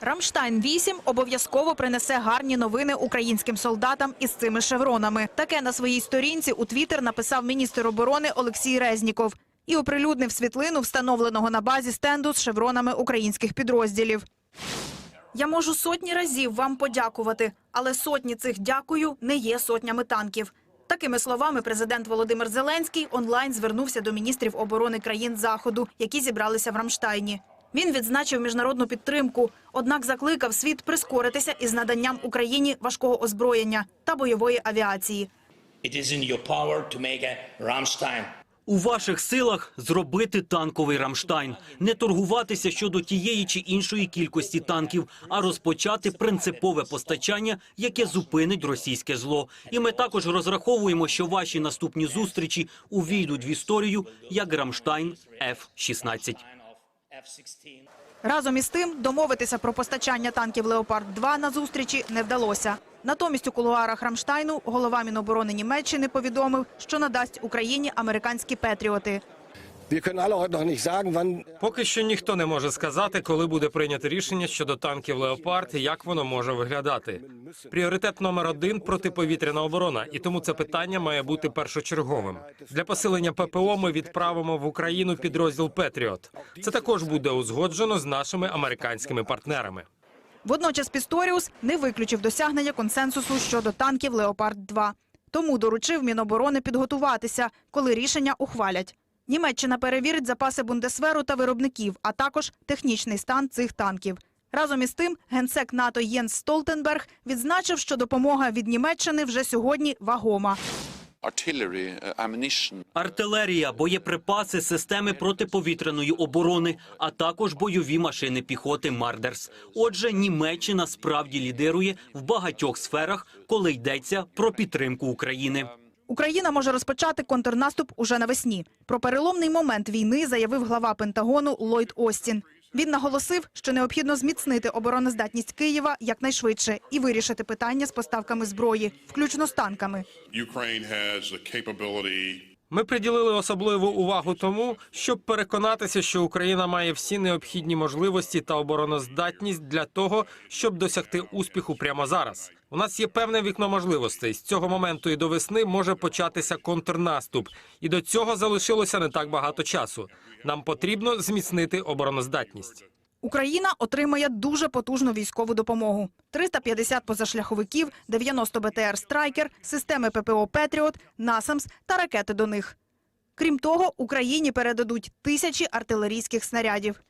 Рамштайн 8 обов'язково принесе гарні новини українським солдатам із цими шевронами. Таке на своїй сторінці у Твіттер написав міністр оборони Олексій Резніков і оприлюднив світлину встановленого на базі стенду з шевронами українських підрозділів. Я можу сотні разів вам подякувати, але сотні цих дякую не є сотнями танків. Такими словами президент Володимир Зеленський онлайн звернувся до міністрів оборони країн Заходу, які зібралися в Рамштайні. Він відзначив міжнародну підтримку, однак закликав світ прискоритися із наданням Україні важкого озброєння та бойової авіації. У ваших силах зробити танковий Рамштайн, не торгуватися щодо тієї чи іншої кількості танків, а розпочати принципове постачання, яке зупинить російське зло. І ми також розраховуємо, що ваші наступні зустрічі увійдуть в історію як Рамштайн F-16. F-16. Разом із тим, домовитися про постачання танків «Леопард-2» на зустрічі не вдалося. Натомість у кулуарах Рамштайну голова Міноборони Німеччини повідомив, що надасть Україні американські «Петріоти». Поки що ніхто не може сказати, коли буде прийнято рішення щодо танків Леопард і як воно може виглядати. Пріоритет номер один протиповітряна оборона, і тому це питання має бути першочерговим. Для посилення ППО ми відправимо в Україну підрозділ Петріот. Це також буде узгоджено з нашими американськими партнерами. Водночас Пісторіус не виключив досягнення консенсусу щодо танків «Леопард-2». Тому доручив Міноборони підготуватися, коли рішення ухвалять. Німеччина перевірить запаси Бундесверу та виробників, а також технічний стан цих танків. Разом із тим, генсек НАТО Єнс Столтенберг відзначив, що допомога від Німеччини вже сьогодні вагома. uh, Артилерія, боєприпаси, системи протиповітряної оборони, а також бойові машини піхоти Мардерс. Отже, Німеччина справді лідирує в багатьох сферах, коли йдеться про підтримку України. Україна може розпочати контрнаступ уже навесні. Про переломний момент війни заявив глава Пентагону Ллойд Остін. Він наголосив, що необхідно зміцнити обороноздатність Києва якнайшвидше і вирішити питання з поставками зброї, включно з танками. Ми приділили особливу увагу тому, щоб переконатися, що Україна має всі необхідні можливості та обороноздатність для того, щоб досягти успіху прямо зараз. У нас є певне вікно можливостей. З цього моменту і до весни може початися контрнаступ, і до цього залишилося не так багато часу. Нам потрібно зміцнити обороноздатність. Україна отримає дуже потужну військову допомогу: 350 позашляховиків, 90 БТР Страйкер, системи ППО Петріот, Насамс та ракети до них. Крім того, Україні передадуть тисячі артилерійських снарядів.